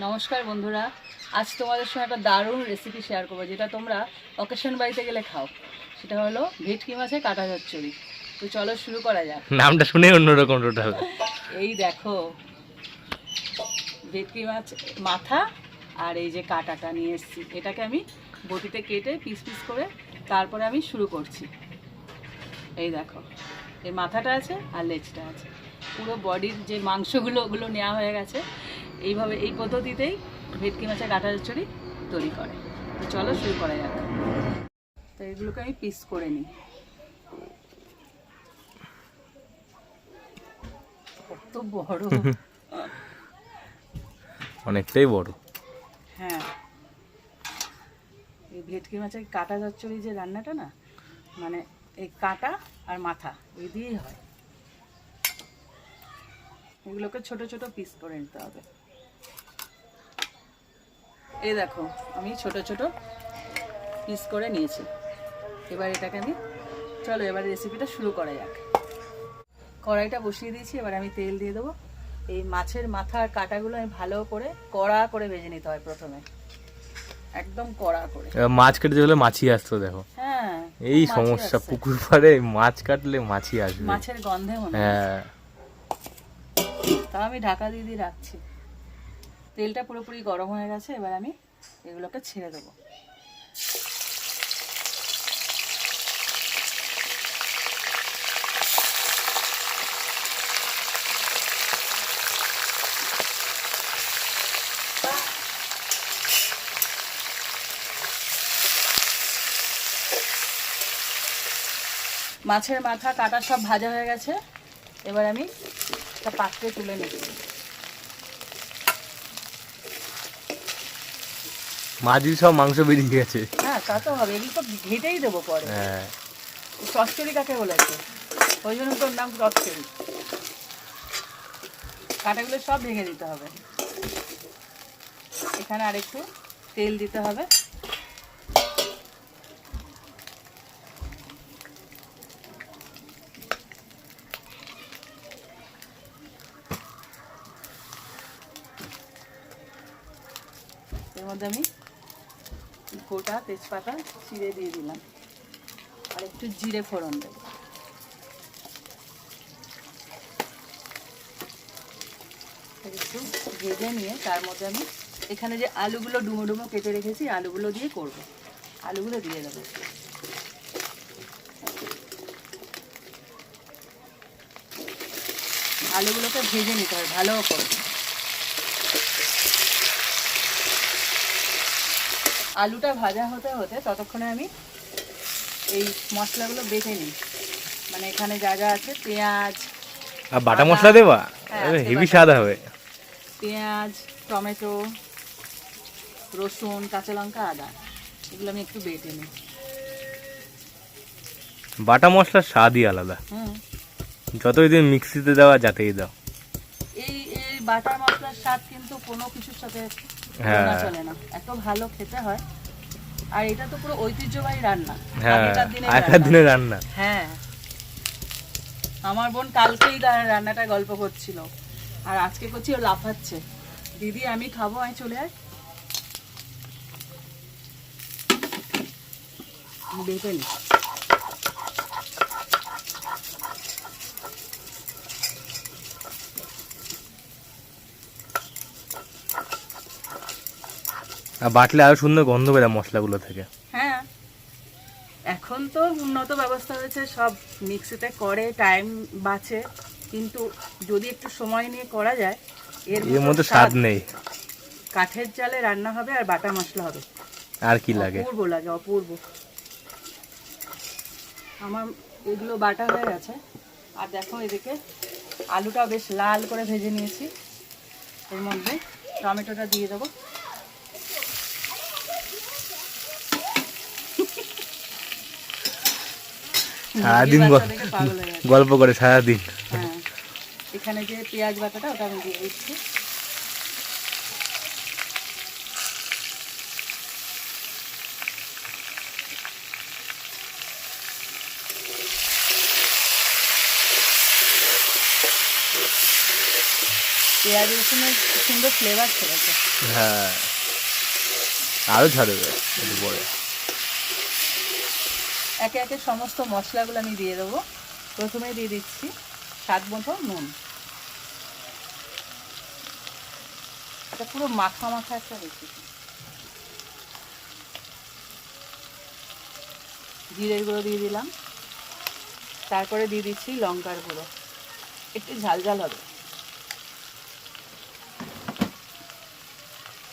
নমস্কার বন্ধুরা। আজ তোমাদের সঙ্গে একটা দারুণ রেসিপি শেয়ার করব যেটা তোমরা অকেশন বাড়িতে গেলে খাও। সেটা হলো ভেটকি মাছের কাটা চচ্চড়ি। তো চলো শুরু করা যাক। নামটা শুনে অন্যরকম টোটাল এই দেখো ভেটকি মাছ মাথা আর এই যে কাটাটা নিয়ে এসেছি। এটাকে আমি বটিতে কেটে পিস পিস করে তারপরে আমি শুরু করছি। এই দেখো এই মাথাটা আছে আর লেজটা আছে। পুরো বডির যে মাংসগুলো ওগুলো নেওয়া হয়ে গেছে। এইভাবে এই পদ্ধতিতেই ভেটকি মাছের কাটা চচ্চড়ি তৈরি করে। তো চলো শুরু করা যাক। তো এগুলোকে আমি পিস করে নিই। কত বড়। অনেকটাই বড়। হ্যাঁ। এই ভেটকি মাছের কাটা চচ্চড়ি যে রান্নাটা না মানে এই কাটা আর মাথা এই দিয়েই হয়। এগুলোকে ছোট ছোট পিস করে নিতে হবে। এই দেখো আমি ছোট ছোট পিস করে নিয়েছি। এবার এটাকে আমি চলো এবার রেসিপিটা শুরু করা যাক। কড়াইটা বসিয়ে দিয়েছি এবার আমি তেল দিয়ে দেবো। এই মাছের মাথার কাটাগুলো আমি ভালো করে কড়া করে ভেজে নিতে হয় প্রথমে। একদম কড়া করে। মাছ কেটে যেগুলো মাছি আসতো দেখো। হ্যাঁ এই সমস্যা পুকুর পাড়ে মাছ কাটলে মাছি আসবে। মাছের গন্ধে মনে হয়। হ্যাঁ। তা আমি ঢাকা দিয়ে দিয়ে রাখছি। তেলটা পুরোপুরি গরম হয়ে গেছে, এবার আমি এগুলোকে ছেড়ে দেবো। মাছের মাথা কাটা সব ভাজা হয়ে গেছে। এবার আমি পাত্রে তুলে নিচ্ছি। মাঝি সব মাংস বেরিয়ে গেছে। হ্যাঁ তা তো হবে এগুলো তো ঘেটেই দেবো পরে। হ্যাঁ। চচ্চড়ি কাকে বলেছে ওই জন্য তোর নাম চচ্চড়ি। কাটাগুলো সব ভেঙে দিতে হবে। এখানে আরেকটু তেল দিতে হবে। এর মধ্যে আমি গোটা তেজপাতা চিড়ে দিয়ে দিলাম। আর একটু জিরে ফোড়ন দেবো। একটু ভেজে নিয়ে তার মধ্যে আমি এখানে যে আলুগুলো ডুমো ডুমো কেটে রেখেছি, আলুগুলো দিয়ে করব। আলুগুলো দিয়ে দেবো। আলুগুলোকে ভেজে নিতে হবে, ভালো করে। আলুটা ভাজা হতে হতে ততক্ষণে আমি এই মশলাগুলো বেটে নিই। মানে এখানে যা যা আছে পেঁয়াজ আর বাটা মশলা দেবা? হ্যাঁ, হেভি স্বাদ হবে। পেঁয়াজ টমেটো রসুন কাঁচা লঙ্কা আদা এগুলো আমি একটু বেটে নিই। বাটা মশলার স্বাদই আলাদা। হুম। যতই দিন মিক্সিতে দেওয়া যাতেই দাও। এই এই বাটা মশলার স্বাদ কিন্তু কোনো কিছুর সাথে হ্যাঁ। চলে না। এত ভালো খেতে হয়। আর এটা তো পুরো ঐতিহ্যবাহী রান্না। হ্যাঁ আগেকার দিনের রান্না। হ্যাঁ। আমার বোন কালকেই রান্নাটা গল্প করছিল। আর আজকে করছি ও লাফাচ্ছে। দিদি আমি খাব আমি চলে আয়। বেটে নি। আর বাটলে আরও সুন্দর গন্ধ বেরোয় মশলাগুলো থেকে। হ্যাঁ। এখন তো উন্নত ব্যবস্থা হয়েছে সব মিক্সিতে করে টাইম বাঁচে। কিন্তু যদি একটু সময় নিয়ে করা যায় এর এর মধ্যে স্বাদ নেই। কাঠের জালে রান্না হবে আর বাটা মশলা হবে। আর কি লাগে? অপূর্ব লাগে অপূর্ব। আমার এগুলো বাটা হয়ে গেছে। আর দেখো এদিকে আলুটা বেশ লাল করে ভেজে নিয়েছি। এর মধ্যে টমেটোটা দিয়ে দেবো। সারাদিন। গল্প করে সারাদিন। হ্যাঁ। এখানে যে পেঁয়াজ বাটাটা ওটা আমি দিয়ে দিচ্ছি। পেঁয়াজ পেঁয়াজ রসুনের সুন্দর ফ্লেভার ছেড়েছে। হ্যাঁ। আরও ছাড়বে পরে। একে একে সমস্ত মশলাগুলো আমি দিয়ে দেবো। প্রথমে দিয়ে দিচ্ছি স্বাদ মতো নুন। এটা পুরো মাখা মাখা একটা রেসিপি জিরের গুঁড়ো দিয়ে দিলাম। তারপরে দিয়ে দিচ্ছি লঙ্কার গুঁড়ো। একটু ঝাল ঝাল হবে।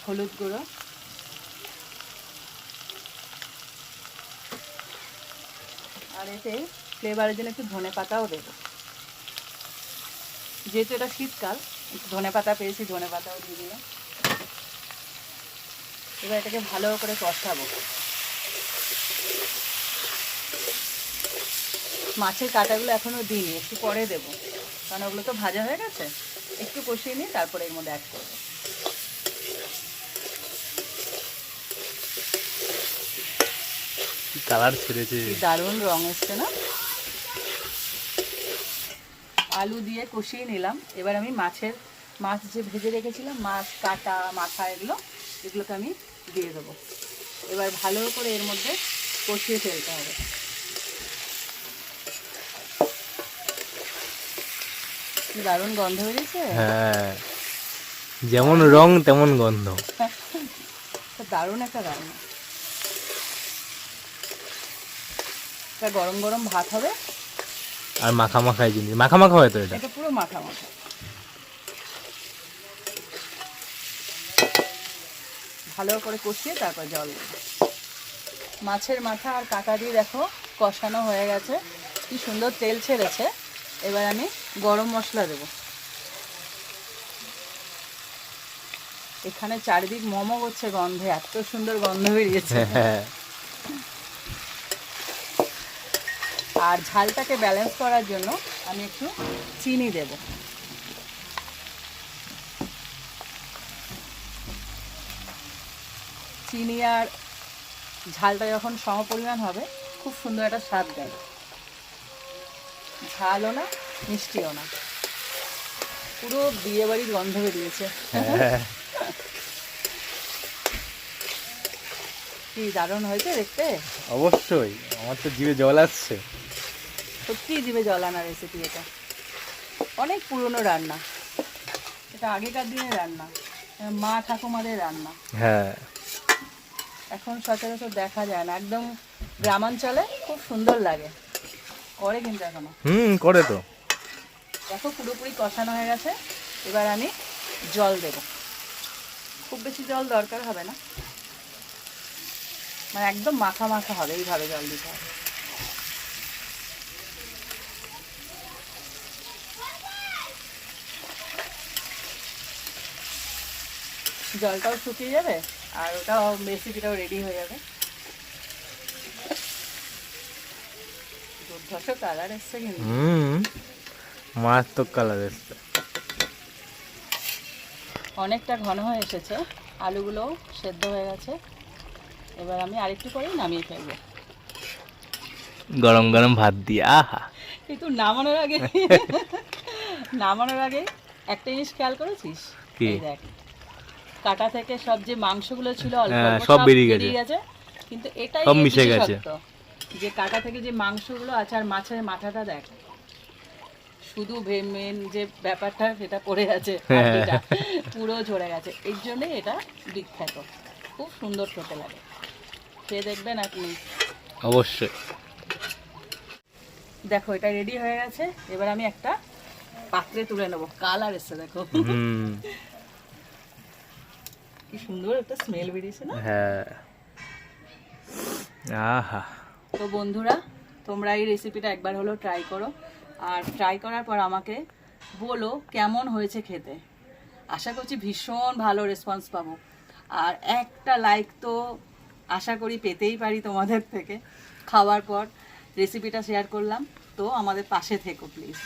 হলুদ গুঁড়ো। আর এতে ফ্লেভারের জন্য একটু ধনে পাতাও দেবো। যেহেতু এটা শীতকাল, একটু ধনে পাতা পেয়েছি, ধনে পাতাও দিয়ে দিলাম। এবার এটাকে ভালো করে কষাবো। মাছের কাঁটাগুলো এখনও দিইনি, একটু পরে দেবো। কারণ ওগুলো তো ভাজা হয়ে গেছে, একটু কষিয়ে নিয়ে তারপরে এর মধ্যে অ্যাড করব। কি কালার ছেড়েছে? দারুণ রং এসছে না? আলু দিয়ে কষিয়ে নিলাম। এবার আমি মাছের মাছ যে ভেজে রেখেছিলাম মাছ কাটা মাথা এগুলো এগুলোকে আমি দিয়ে দেবো। এবার ভালো করে এর মধ্যে কষিয়ে ফেলতে হবে। দারুণ গন্ধ বেরিয়েছে? হ্যাঁ যেমন রং তেমন গন্ধ। দারুণ একটা রান্না এটা গরম গরম ভাত হবে। আর মাখা মাখাই জিনিস। মাখা মাখা হয় তো এটা? এটা পুরো মাখা মাখা ভালো করে কষিয়ে তারপর জল দেবো। মাছের মাথা আর কাঁটা দিয়ে দেখো কষানো হয়ে গেছে। কি সুন্দর তেল ছেড়েছে। এবার আমি গরম মশলা দেবো। এখানে চারিদিক মোমো করছে গন্ধে এত সুন্দর গন্ধ বেরিয়েছে। হ্যাঁ। আর ঝালটাকে ব্যালেন্স করার জন্য আমি একটু চিনি দেব। চিনি আর ঝালটা যখন সমপরিমাণ হবে, খুব সুন্দর একটা স্বাদ দেয় ঝালও না, মিষ্টিও না। পুরো বিয়ে বাড়ির গন্ধ বেরিয়েছে কি দারুণ হয়েছে দেখতে? অবশ্যই, আমার তো জিভে জল আসছে। সত্যি জিভে জল আনা রেসিপি এটা। অনেক পুরনো রান্না। এটা আগেকার দিনের রান্না। মা ঠাকুমাদের রান্না। হ্যাঁ। এখন সচরাচর দেখা যায় না। একদম গ্রামাঞ্চলে খুব সুন্দর লাগে। করে কিন্তু এখনও। হুম করে তো। দেখো পুরোপুরি কষানো হয়ে গেছে। এবার আমি জল দেব। খুব বেশি জল দরকার হবে না। মানে একদম মাখা মাখা হবে এইভাবে জল দিতে হবে। জলটাও শুকিয়ে যাবে আর ওটাও রেসিপিটাও রেডি হয়ে যাবে। দুর্ধর্ষ কালার এসছে কিন্তু। হুম মারাত্মক কালার এসছে। অনেকটা ঘন হয়ে এসেছে আলুগুলোও সেদ্ধ হয়ে গেছে। এবার আমি আরেকটু করেই নামিয়ে ফেলব। গরম গরম ভাত দিয়ে আহা। কিন্তু নামানোর আগে নামানোর আগে একটা জিনিস খেয়াল করেছিস? কি? দেখ কাটা থেকে সব যে মাংসগুলো ছিল অল্প হ্যাঁ, সব বেরিয়ে গেছে। কিন্তু এটাই সব মিশে গেছে। যে কাটা থেকে যে মাংসগুলো আছে আর মাছের মাথাটা দেখ শুধু মেন যে ব্যাপারটা সেটা পড়ে আছে হ্যাঁ। পুরো ঝরে গেছে। এর জন্যই এটা বিখ্যাত। খুব সুন্দর খেতে লাগে। খেয়ে দেখবেন আপনি। অবশ্যই। দেখো এটা রেডি হয়ে গেছে। এবার আমি একটা পাত্রে তুলে নেব। কালার এসছে দেখো। কি সুন্দর একটা স্মেল বেরিয়েছে না? হ্যাঁ। আহা। তো বন্ধুরা তোমরা এই রেসিপিটা একবার হলো ট্রাই করো। আর ট্রাই করার পর আমাকে বলো কেমন হয়েছে খেতে। আশা করছি ভীষণ ভালো রেসপন্স পাবো। আর একটা লাইক তো আশা করি পেতেই পারি তোমাদের থেকে। খাওয়ার পর রেসিপিটা শেয়ার করলাম। তো আমাদের পাশে থেকো প্লিজ